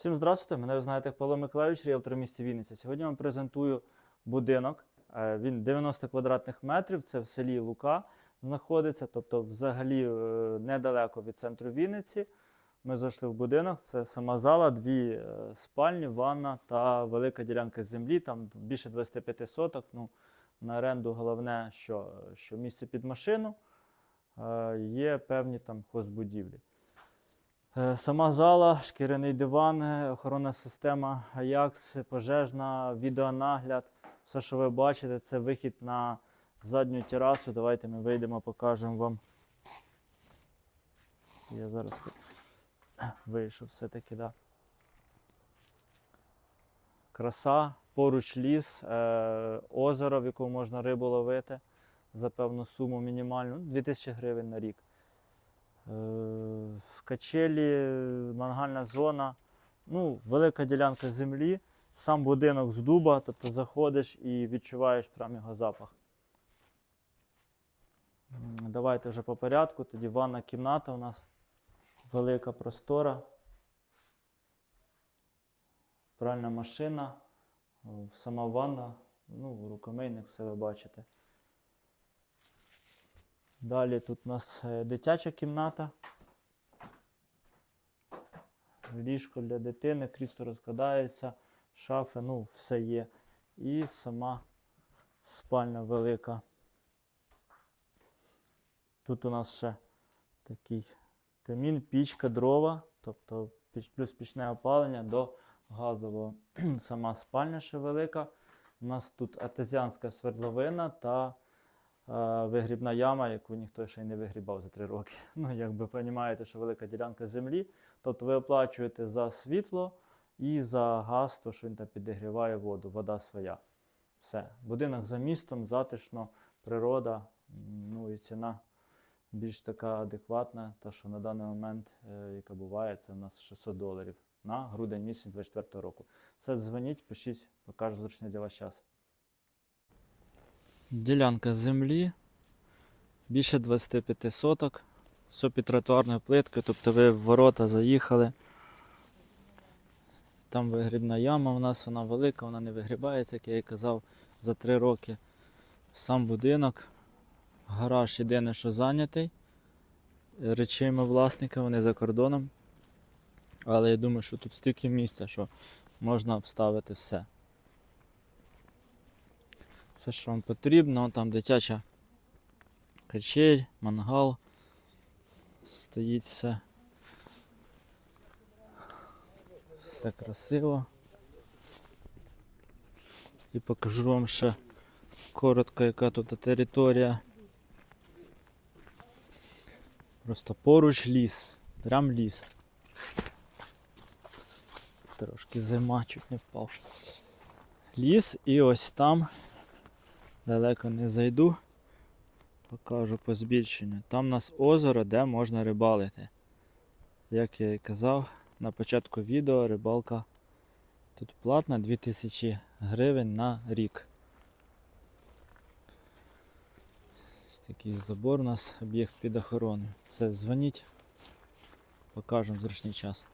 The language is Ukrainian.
Всім здравствуйте, мене ви знаєте Павло Миколаївич, ріелтор в місті Вінниця. Сьогодні вам презентую будинок. Е, Він 90 квадратних метрів, це в селі Лука знаходиться, тобто взагалі е, недалеко від центру Вінниці. Ми зайшли в будинок, це сама зала, дві е, спальні, ванна та велика ділянка землі, там більше 25 соток. Ну, на оренду головне, що, що місце під машину, є певні там хозбудівлі. Е, Сама зала, шкіряний диван, е, охоронна система Ajax, пожежна, відеонагляд. Все, що ви бачите, це вихід на задню терасу. Давайте ми вийдемо, покажемо вам. Я зараз вийшов все-таки, да. Краса, поруч ліс, е, озеро, в якому можна рибу ловити за певну суму мінімальну, ну, 2000 гривень на рік. Е, в качелі, мангальна зона, ну, велика ділянка землі, сам будинок з дуба, тобто заходиш і відчуваєш прям його запах. Давайте вже по порядку. Тоді ванна кімната у нас велика простора. Пральна машина, сама ванна, ну, рукомийник, все ви бачите. Далі тут у нас е, дитяча кімната. Ліжко для дитини, крісло розкладається, шафи, ну, все є. І сама спальня велика. Тут у нас ще такий камін, пічка, дрова, тобто плюс пічне опалення до газового. Сама спальня ще велика. У нас тут артезіанська свердловина та вигрібна яма, яку ніхто ще й не вигрібав за три роки. Ну, як ви розумієте, що велика ділянка землі. Тобто ви оплачуєте за світло і за газ, то що він там підігріває воду, вода своя. Все. Будинок за містом, затишно, природа, ну і ціна більш така адекватна, та що на даний момент, е, яка буває, це у нас 600 доларів на грудень місяць 24 року. Все, дзвоніть, пишіть, покажу зручний для вас час. Ділянка землі більше 25 соток. Все під тротуарною плиткою, тобто ви в ворота заїхали. Там вигрібна яма у нас, вона велика, вона не вигрібається, як я і казав, за 3 роки. Сам будинок. Гараж єдине, що зайнятий речима власника, вони за кордоном. Але я думаю, що тут стільки місця, що можна обставити все. Все, що вам потрібно, там дитяча качель, мангал. Стоїть все. Все красиво. І покажу вам ще коротко, яка тут територія. Просто поруч ліс. Прям ліс. Трошки зима чуть не впав. Ліс і ось там. Далеко не зайду. Покажу по збільшенню. Там у нас озеро, де можна рибалити. Як я і казав, на початку відео рибалка тут платна 2000 гривень на рік. Ось такий забор у нас об'єкт під охороною. Це дзвоніть, покажемо зручний час.